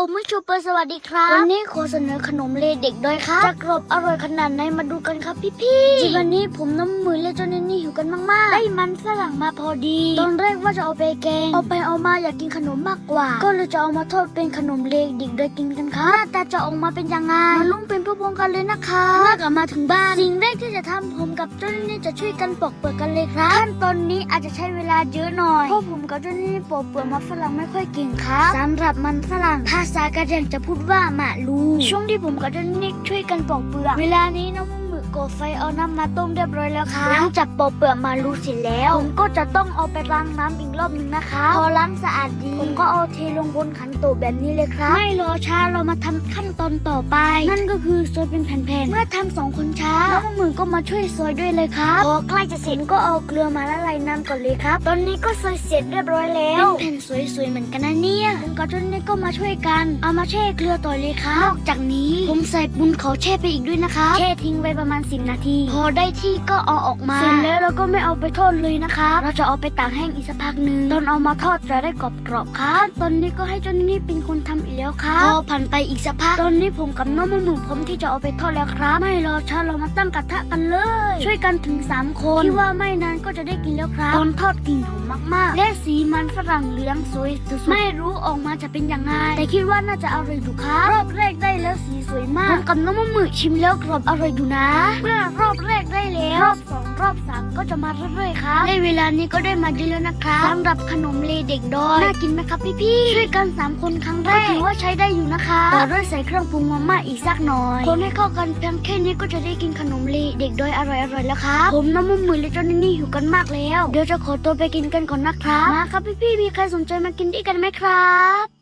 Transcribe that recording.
อมุชูเปอร์สวัสดีครับ วันนี้ขอเสนอขนมเลเด็กด้วยครับจะกรอบอร่อยขนาดไหนมาดูกันครับพี่พี่ๆจริงวันนี้ผมน้ำมือเลจนนี่หิวกันมากๆ ได้มันฝรั่งมาพอดี ตอนแรกว่าจะเอาไปแกง เอาไปเอามาอยากกินขนมมากกว่า ก็เลยจะเอามาทอดเป็นขนมเลเด็กด้วยกินกันครับหน้าตาจะออกมาเป็นยังไงมาลุ้งเป็นพวงๆกันเลยนะคะเมื่อกลับมาถึงบ้านสิ่งแรกที่จะทำผมกับเจ้านี่จะช่วยกันปอกเปลือกกันเลยครับขั้นตอนนี้อาจจะใช้เวลาเยอะหน่อยเพราะผมกับเจ้านี่ปอกเปลือกมันฝรั่งไม่ค่อยเก่งครับสำหรับมันฝรั่งภาษากระเหรี่ยงจะพูดว่าหมาลูช่วงที่ผมกับเจ้านี่ช่วยกันปอกเปลือก เวลานี้น้องหมึ กก่อไฟเอาน้ำมาต้มเรียบร้อยแล้วครับหลังจากปอกเปลือกมาลูเสร็จแล้ว ผมก็จะต้องเอาไปล้างน้ำอีกรอบหนึงนะคะ พอล้างสะอาดดี ผมก็เอาเทลงบนขันโตกแบบนี้เลยครับ ไม่รอช้าเรามาทำขั้นตอนต่อไป นั่นก็คือซอยเป็นแผ่นๆ เมื่อทำสองคนช้าน้องหมึกก็มาช่วยซอยด้วยเลยครับ พอใกล้จะเสร็จก็เอาเกลือมาละลายน้ำก่อนเลยครับ ตอนนี้ก็ซอยเสร็จเรียบร้อยแล้วเป็นแผ่นสวยๆเหมือนกันนะเนี่ยผมกับเจ้านี่ก็มาช่วยกัน เอามาแช่เกลือต่อเลยครับ นอกจากนี้ผมใส่บุญเขาแช่ไปอีกด้วยนะคะแช่ทิ้งไว้ประมาณ10นาที พอได้ที่ก็เอาออกมาเสร็จแล้วเราก็ไม่เอาไปทอดเลยนะคะเราจะเอาไปตากแห้งอีกสักพักหนึ่งตอนเอามาทอดจะได้กรอบๆครับ ตอนนี้ก็ให้เจ้านี่เป็นคนทำอีก แล้วครับพอผ่านไปอีกสักพักตอนนี้ผมกับน้องมะม่วงพร้อมที่จะเอาไปทอดแล้วครับ ไม่รอช้าเรามาตั้งกระทะกันเลย ช่วยกันถึง 3 คนที่ว่าไม่นานก็จะได้กินแล้วครับตอนทอดกลิ่นหอมมากๆ และสีมันฝรั่งเหลืองสวยสุดๆไม่รู้ออกมาจะเป็นยังไงแต่คิดว่าน่าจะอร่อยดูครับรอบแรกได้แล้วสีสวยมากผมกับน้องมะม่วงชิมแล้วกรอบอร่อยดูนะ เมื่อรอบแรกได้แล้วรอบสอง รอบสามก็จะมาเรื่อยๆครับในเวลานี้ก็ได้มาเยอะแล้วนะครับสำหรับขนมเลเด็กดอยน่ากินไหมครับพี่ๆช่วยกันสามคนครั้งแรกถือว่าใช้ได้อยู่นะคะต่อด้วยใส่เครื่องปรุงมาม่าอีกสักหน่อยคนให้เข้ากันเพียงแค่นี้ก็จะได้กินขนมเลเด็กดอยอร่อยๆแล้วครับผมน้ำมันมือและเจ้านี่หิวกันมากแล้ว เดี๋ยวจะขอตัวไปกินกันก่อนนะครับมาครับพี่ๆมีใครสนใจมากินด้วยกันไหมครับ